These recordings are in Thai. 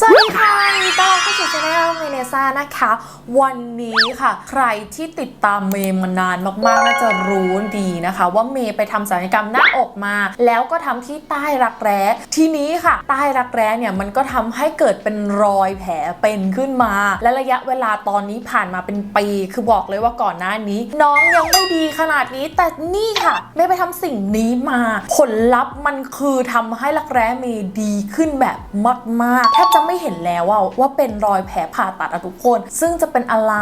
สวัสดีค่ะมีต้อนรับเข้าสู่ช anel เมเนซ่านะคะ วันนี้ค่ะ ใครที่ติดตามเมย์มานานมากๆ น่าจะรู้ดีนะคะ ว่าเมย์ไปทำศัลยกรรมหน้าอกมา แล้วก็ทำที่ใต้รักแร้ ทีนี้ค่ะ ใต้รักแร้เนี่ยมันก็ทำให้เกิดเป็นรอยแผลเป็นขึ้นมา และระยะเวลาตอนนี้ผ่านมาเป็นปี คือบอกเลยว่าก่อนหน้านี้ น้องยังไม่ดีขนาดนี้ แต่นี่ค่ะเมย์ไปทำสิ่งนี้มา ผลลัพธ์มันคือทำให้รักแร้เมย์ดีขึ้นแบบมากๆแทบจะไม่เห็นแล้วว่าว่าเป็นรอยแผลผ่าตัดอะทุกคน ซึ่งจะเป็นอะไร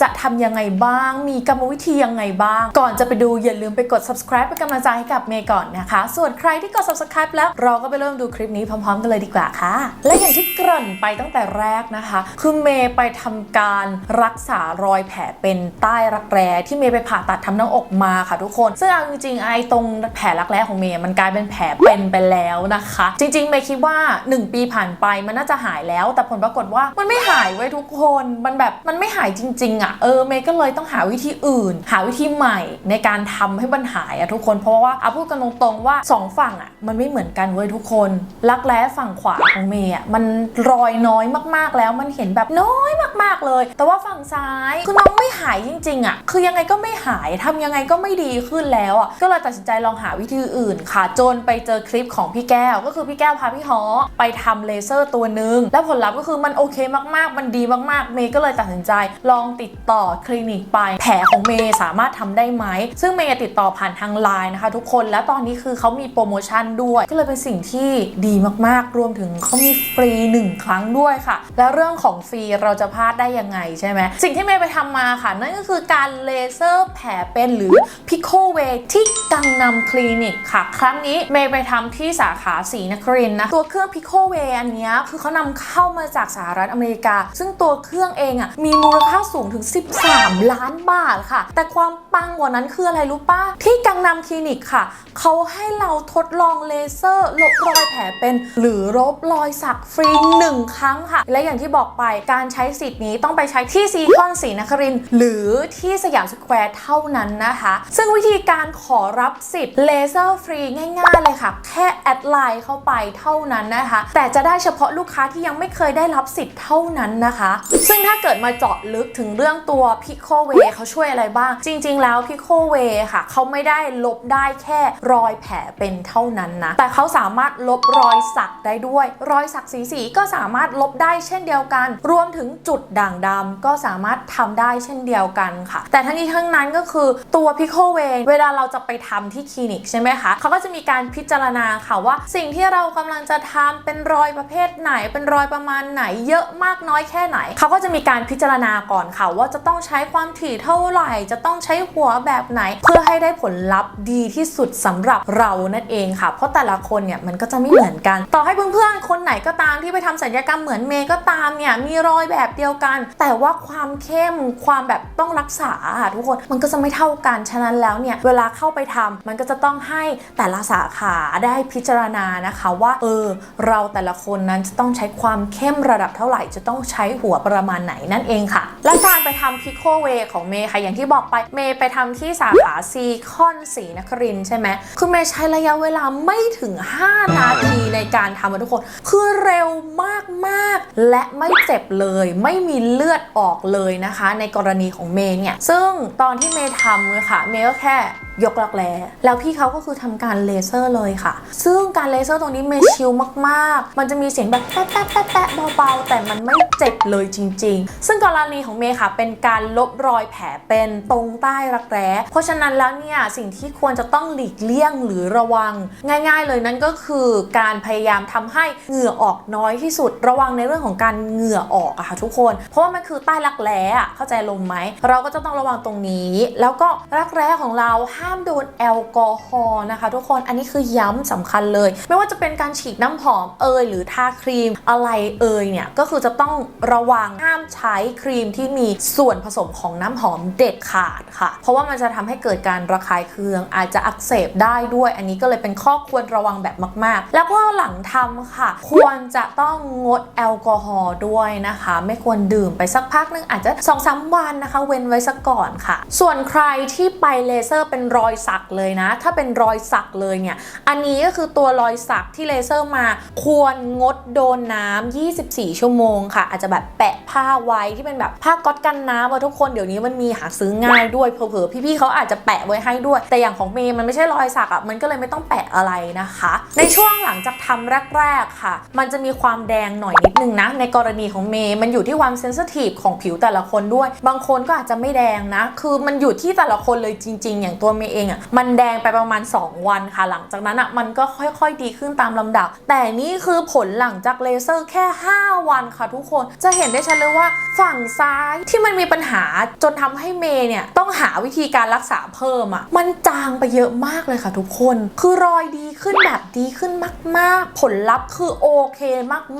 จะทำยังไงบ้าง มีกรรมวิธียังไงบ้าง ก่อนจะไปดูอย่าลืมไปกด subscribe เป็นกำลังใจให้กับเมย์ก่อนนะคะ ส่วนใครที่กด subscribe แล้วเราก็ไปเริ่มดูคลิปนี้พร้อม ๆ กันเลยดีกว่าค่ะ และอย่างที่เกริ่นไปตั้งแต่แรกนะคะ คือเมย์ไปทำการรักษารอยแผลเป็นใต้รักแร้ที่เมย์ไปผ่าตัดทำหน้าอกมาค่ะทุกคน ซึ่งเอาจริงๆไอ้ตรงแผลรักแร้ของเมย์มันกลายเป็นแผลเป็นไปแล้วนะคะ จริง ๆ เมย์คิดว่า 1 ปีผ่านไปมันน่าจะหายแล้ว แต่ผลปรากฏว่ามันไม่หายไว้ยทุกคนมันแบบมันไม่หายจริงๆอะ่ะเออเมย์ก็เลยต้องหาวิธีอื่น หาวิธีใหม่ในการทำให้มันหายอะทุกคนเพราะว่าเอาพูดกันตรงๆว่าสองฝั่งอะ่ะมันไม่เหมือนกันเว้ยทุกคนรักแร้ฝั่งขวาของเมย์อะมันรอยน้อยมากๆแล้วมันเห็นแบบน้อยมากๆเลย แต่ว่าฝั่งซ้ายคือน้องไม่หายจริงๆอะ่ะคือยังไงก็ไม่หายทำยังไงก็ไม่ดีขึ้นแล้วอะก็เลยตัดสินใจลองหาวิธีอื่นค่ะ จนไปเจอคลิปของพี่แก้ว ก็คือพี่แก้วพาพี่ฮอไปทำเลเซอร์ตัวหนึง แล้วผลลัพธ์ก็คือมันโอเคมากๆ มันดีมากๆ เมย์ก็เลยตัดสินใจ ลองติดต่อคลินิกไป แผลของเมย์สามารถทำได้ไหม ซึ่งเมย์ติดต่อผ่านทางไลน์นะคะทุกคน แล้วตอนนี้คือเขามีโปรโมชั่นด้วย ก็เลยเป็นสิ่งที่ดีมากๆ รวมถึงเขามีฟรีหนึ่งครั้งด้วยค่ะ แล้วเรื่องของฟรีเราจะพลาดได้ยังไงใช่ไหม สิ่งที่เมย์ไปทำมาค่ะ นั่นก็คือการเลเซอร์แผลเป็นหรือ Pico Way ที่กังนำคลินิกค่ะ ครั้งนี้เมย์ไปทำที่สาขาสีนครินนะ ตัวเครื่อง Pico Way อันนี้คือเขานำเข้ามาจากสหรัฐอเมริกา ซึ่งตัวเครื่องเองอะมีมูลค่าสูงถึง 13 ล้านบาทค่ะ แต่ความปังกว่านั้นคืออะไรรู้ป้าที่กังนำคลินิกค่ะ เขาให้เราทดลองเลเซอร์ลบรอยแผลเป็น หรือลบรอยสักฟรีหนึ่งครั้งค่ะ และอย่างที่บอกไปการใช้สิทธิ์นี้ต้องไปใช้ที่ซีคอนศรีนครินหรือที่สยามสแควร์เท่านั้นนะคะ ซึ่งวิธีการขอรับสิทธิ์เลเซอร์ฟรีง่าย ๆ เลยค่ะ แค่แอดไลน์เข้าไปเท่านั้นนะคะ แต่จะได้เฉพาะลูกค้าที่ยังไม่เคยได้รับสิทธิ์เท่านั้นนะคะ ซึ่งถ้าเกิดมาเจาะลึกถึงเรื่องตัว Pico Way เขาช่วยอะไรบ้าง จริง ๆ แล้ว Pico Way ค่ะ เขาไม่ได้ลบได้แค่รอยแผลเป็นเท่านั้นนะ แต่เขาสามารถลบรอยสักได้ด้วย รอยสักสีๆก็สามารถลบได้เช่นเดียวกัน รวมถึงจุดด่างดำก็สามารถทำได้เช่นเดียวกันค่ะ แต่ทั้งนี้ทั้งนั้นก็คือตัว Pico Way เวลาเราจะไปทำที่คลินิกใช่ไหมคะเขาก็จะมีการพิจารณาค่ะว่า สิ่งที่เรากำลังจะทำเป็นรอยประเภทไหนเป็นรอยประมาณไหนเยอะมากน้อยแค่ไหน เขาก็จะมีการพิจารณาก่อนค่ะ ว่าจะต้องใช้ความถี่เท่าไหร่ จะต้องใช้หัวแบบไหน เพื่อให้ได้ผลลัพธ์ดีที่สุดสำหรับเรานั่นเองค่ะ เพราะแต่ละคนเนี่ยมันก็จะไม่เหมือนกัน ต่อให้เพื่อนๆคนไหนก็ตามที่ไปทำศัลยกรรมเหมือนเมย์ก็ตามเนี่ยมีรอยแบบเดียวกัน แต่ว่าความเข้มความแบบต้องรักษาค่ะทุกคนมันก็จะไม่เท่ากันฉะนั้นแล้วเนี่ยเวลาเข้าไปทำมันก็จะต้องให้แต่ละสาขาได้พิจารณานะคะว่าเออเราแต่ละคนนั้นจะต้องใช้ความเข้มระดับเท่าไหร่ จะต้องใช้หัวประมาณไหนนั่นเองค่ะ และการไปทำพิโคเวของเมย์ค่ะ อย่างที่บอกไปเมย์ไปทำที่สาขาซีคอนศรีนครินใช่ไหมคือเมย์ใช้ระยะเวลาไม่ถึง 5 นาทีในการทำทุกคน คือเร็วมากๆ และไม่เจ็บเลย ไม่มีเลือดออกเลยนะคะ ในกรณีของเมย์เนี่ย ซึ่งตอนที่เมย์ทำเลยค่ะ เมย์ก็แค่ ยกลักแร้แล้วพี่เขาก็คือทำการเลเซอร์เลยค่ะ ซึ่งการเลเซอร์ตรงนี้เมชิลมากๆ มันจะมีเสียงแบบแป๊ะแป๊ะแป๊ะแป๊ะเบาๆ แต่มันไม่เจ็บเลยจริง ๆ ซึ่งกรณีของเมย์ค่ะ เป็นการลบรอยแผลเป็นตรงใต้รักแร้ เพราะฉะนั้นแล้วเนี่ย สิ่งที่ควรจะต้องหลีกเลี่ยงหรือระวัง ง่าย ๆ เลยนั่นก็คือการพยายามทำให้เหงื่อออกน้อยที่สุด ระวังในเรื่องของการเหงื่อออกอะค่ะทุกคน เพราะว่ามันคือใต้รักแร้เข้าใจลมไหม เราก็จะต้องระวังตรงนี้ แล้วก็รักแร้ของเราห้ามโดนแอลกอฮอล์นะคะ ทุกคนอันนี้คือย้ำสำคัญเลย ไม่ว่าจะเป็นการฉีดน้ำหอมเอยหรือทาครีมอะไรเอยเนี่ย ก็คือจะต้องระวังห้ามใช้ครีมที่มีส่วนผสมของน้ำหอมเด็ดขาดค่ะ เพราะว่ามันจะทำให้เกิดการระคายเคือง อาจจะอักเสบได้ด้วย อันนี้ก็เลยเป็นข้อควรระวังแบบมาก ๆ แล้วก็หลังทำค่ะ ควรจะต้องงดแอลกอฮอล์ด้วยนะคะ ไม่ควรดื่มไปสักพักนึงอาจจะ2อสวันนะคะ เว้นไว้สักก่อนค่ะ ส่วนใครที่ไปเลเซอร์เป็นรอยสักเลยนะ ถ้าเป็นรอยสักเลยเนี่ย อันนี้ก็คือตัวรอยสักที่เลเซอร์มา ควรงดโดนน้ำ24 ชั่วโมงค่ะ อาจจะแบบแปะผ้าไว้ที่เป็นแบบผ้าก๊อตกันน้ำอะทุกคนเดี๋ยวนี้มันมีหาซื้อง่ายด้วยเผลอๆพี่ๆเขาอาจจะแปะไว้ให้ด้วย แต่อย่างของเมย์มันไม่ใช่รอยสักอะมันก็เลยไม่ต้องแปะอะไรนะคะ ในช่วงหลังจากทำแรกๆค่ะ มันจะมีความแดงหน่อยนิดนึงนะ ในกรณีของเมย์มันอยู่ที่ความเซนซิทีฟของผิวแต่ละคนด้วย บางคนก็อาจจะไม่แดงนะ คือมันอยู่ที่แต่ละคนเลยจริง ๆ อย่างตัวเมย์เองอะมันแดงไปประมาณ 2 วันค่ะ หลังจากนั้นอะมันก็ค่อยๆดีขึ้นตามลำดับ แต่นี่คือผลหลังจากเลเซอร์แค่ 5 วันค่ะทุกคนจะเห็นได้ชัดเลยว่าฝั่งซ้ายที่มันมีปัญหาจนทำให้เมย์เนี่ยต้องหาวิธีการรักษาเพิ่มอะมันจางไปเยอะมากเลยค่ะทุกคน คือรอยดีขึ้นแบบดีขึ้นมาก ๆ ผลลัพธ์คือโอเค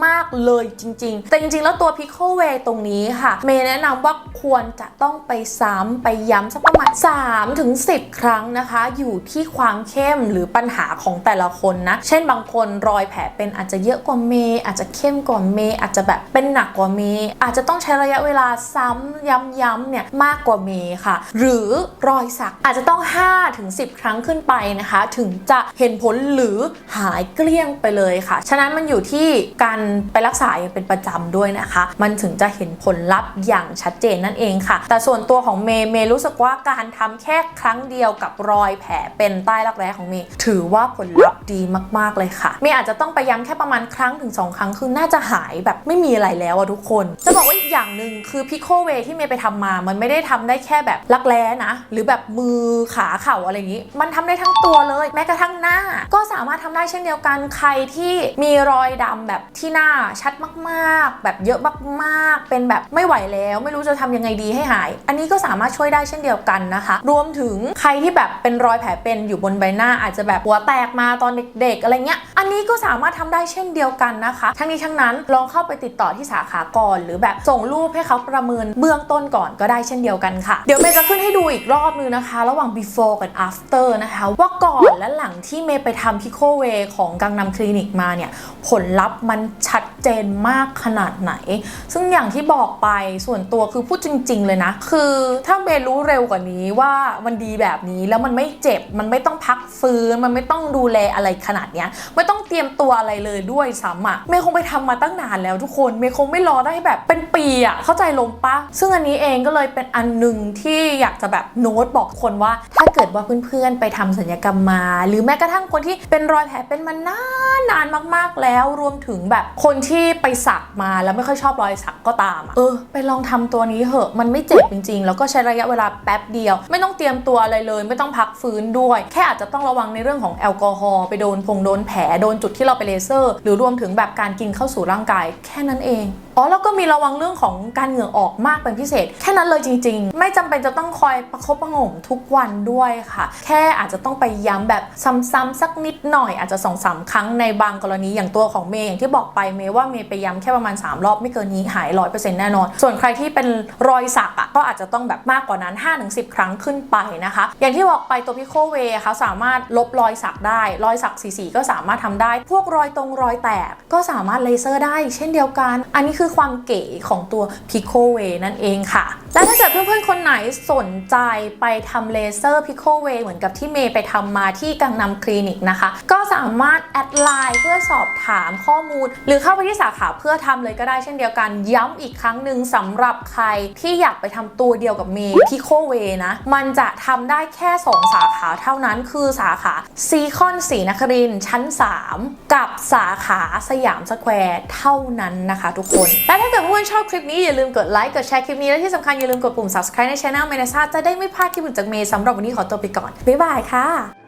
มากๆเลยจริง ๆ แต่จริงๆ แล้วตัว Pickle Way ตรงนี้ค่ะ เมย์แนะนำว่าควรจะต้องไปซ้ำไปย้ำสักประมาณ3ถึง10 ครั้งนะคะ อยู่ที่ความเข้มหรือปัญหาของแต่ละคนนะ เช่นบางคนรอยแผลเป็นอาจจะเยอะกว่าเมย์อาจจะเข้มกว่าเมย์อาจจะแบบเป็นหนักกว่าเมย์อาจจะต้องใช้ระยะเวลาซ้ำย้ำๆเนี่ยมากกว่าเมย์ค่ะ หรือรอยสักอาจจะต้อง5ถึง10 ครั้งขึ้นไปนะคะ ถึงจะเห็นผลหรือหายเกลี้ยงไปเลยค่ะ ฉะนั้นมันอยู่ที่การไปรักษาอย่างเป็นประจำด้วยนะคะ มันถึงจะเห็นผลลัพธ์อย่างชัดเจนนั่นเองค่ะ แต่ส่วนตัวของเมย์เมย์รู้สึกว่าการทำแค่ครั้งเดียวกับรอยแผลเป็นใต้รักแร้ของเมย์ถือว่าผลลัพธ์ดีมาก ๆ เลยค่ะ เมย์อาจจะต้องไปย้ำแค่ประมาณครั้งถึง 2 ครั้ง คือน่าจะหายแบบไม่มีอะไรแล้วอะทุกคน จะบอกว่าอีกอย่างหนึ่งคือพิโคเวที่เมย์ไปทำมา มันไม่ได้ทำได้แค่แบบรักแร้นะ หรือแบบมือขาเข่าอะไรอย่างนี้ มันทำได้ทั้งตัวเลย แม้กระทั่งหน้า ก็สามารถทำได้เช่นเดียวกันใครที่มีรอยดำแบบที่หน้าชัดมากๆ แบบเยอะมากๆ เป็นแบบไม่ไหวแล้ว ไม่รู้จะทำยังไงดีให้หาย อันนี้ก็สามารถช่วยได้เช่นเดียวกันนะคะ รวมถึงใครที่แบบเป็นรอยแผลเป็นอยู่บนใบหน้า อาจจะแบบหัวแตกมาตอนเด็กๆ อะไรเงี้ย อันนี้ก็สามารถทำได้เช่นเดียวกันนะคะ ทั้งนี้ทั้งนั้นลองเข้าไปติดต่อที่สาขาก่อน หรือแบบส่งรูปให้เขาประเมินเบื้องต้นก่อนก็ได้เช่นเดียวกันค่ะ เดี๋ยวเมย์จะขึ้นให้ดูอีกรอบนึงนะคะ ระหว่าง before กับ after นะคะ ว่าก่อนและหลังที่เมย์ไปทำพิโคเวของกังนำคลินิกมาเนี่ยผลลัพธ์มันชัด เจนมากขนาดไหน ซึ่งอย่างที่บอกไปส่วนตัวคือพูดจริง ๆ เลยนะ คือถ้าเมย์รู้เร็วกว่านี้ว่ามันดีแบบนี้แล้วมันไม่เจ็บ มันไม่ต้องพักฟื้น มันไม่ต้องดูแลอะไรขนาดเนี้ย ไม่ต้องเตรียมตัวอะไรเลยด้วยซ้ำอะเมย์คงไปทำมาตั้งนานแล้วทุกคน เมย์คงไม่รอได้แบบเป็นปีอะเข้าใจลมปะ ซึ่งอันนี้เองก็เลยเป็นอันหนึ่งที่อยากจะแบบโน้ตบอกคนว่า ถ้าเกิดว่าเพื่อนๆไปทำศัลยกรรมมา หรือแม้กระทั่งคนที่เป็นรอยแผลเป็นมานานนานมาก ๆแล้ว รวมถึงแบบคนที่ไปสักมาแล้วไม่ค่อยชอบรอยสักก็ตามอะเออไปลองทำตัวนี้เหอะมันไม่เจ็บจริง ๆ แล้วก็ใช้ระยะเวลาแป๊บเดียว ไม่ต้องเตรียมตัวอะไรเลย ไม่ต้องพักฟื้นด้วย แค่อาจจะต้องระวังในเรื่องของแอลกอฮอล์ไปโดนพงโดนแผลโดนจุดที่เราไปเลเซอร์ หรือรวมถึงแบบการกินเข้าสู่ร่างกาย แค่นั้นเองอ๋อแล้วก็มีระวังเรื่องของการเหงื่อออกมากเป็นพิเศษ แค่นั้นเลยจริง ๆ ไม่จำเป็นจะต้องคอยประคบประหงมทุกวันด้วยค่ะ แค่อาจจะต้องไปย้ำแบบซ้ำๆสักนิดหน่อยอาจจะสองสามครั้งในบางกรณีอย่างตัวของเมย์อย่างที่บอกไปเมย์ว่าเมย์ไปย้ำแค่ประมาณ 3 รอบไม่เกินนี้หายร้อยเปอร์เซ็นต์แน่นอน ส่วนใครที่เป็นรอยสักอะก็อาจจะต้องแบบมากกว่านั้น 5-10 ครั้งขึ้นไปนะคะ อย่างที่บอกไปตัวพิโคเวเขาสามารถลบรอยสักได้ รอยสักสีๆก็สามารถทำได้ พวกรอยตรงรอยแตกก็สามารถเลเซอร์ได้ เช่นเดียวกัน อันนี้คือความเก๋ของตัวพิโคเวนั่นเองค่ะ และถ้าเกิดเพื่อนๆคนไหนสนใจไปทำเลเซอร์พิโคเวเหมือนกับที่เมย์ไปทำมาที่กังนำคลินิกนะคะ ก็สามารถแอดไลน์เพื่อสอบถามข้อมูล หรือเข้าไปที่สาขาเพื่อทำเลยก็ได้เช่นเดียวกัน ย้ำอีกครั้งหนึ่งสำหรับใครที่อยากไปทำตัวเดียวกับเมย์พิโคเวนะ มันจะทำได้แค่ 2 สาขาเท่านั้นคือสาขาซีคอนศรีนครินชั้น 3 กับสาขาสยามสแควร์เท่านั้นนะคะทุกคน และถ้าเกิดเพื่อนชอบคลิปนี้อย่าลืมกดไลค์กดแชร์คลิปนี้และที่สำคัญอย่าลืมกดปุ่ม subscribe ในช่องเมนซาจะได้ไม่พลาดคลิปอื่นจากเมย์สำหรับวันนี้ขอตัวไปก่อน บ๊ายบายค่ะ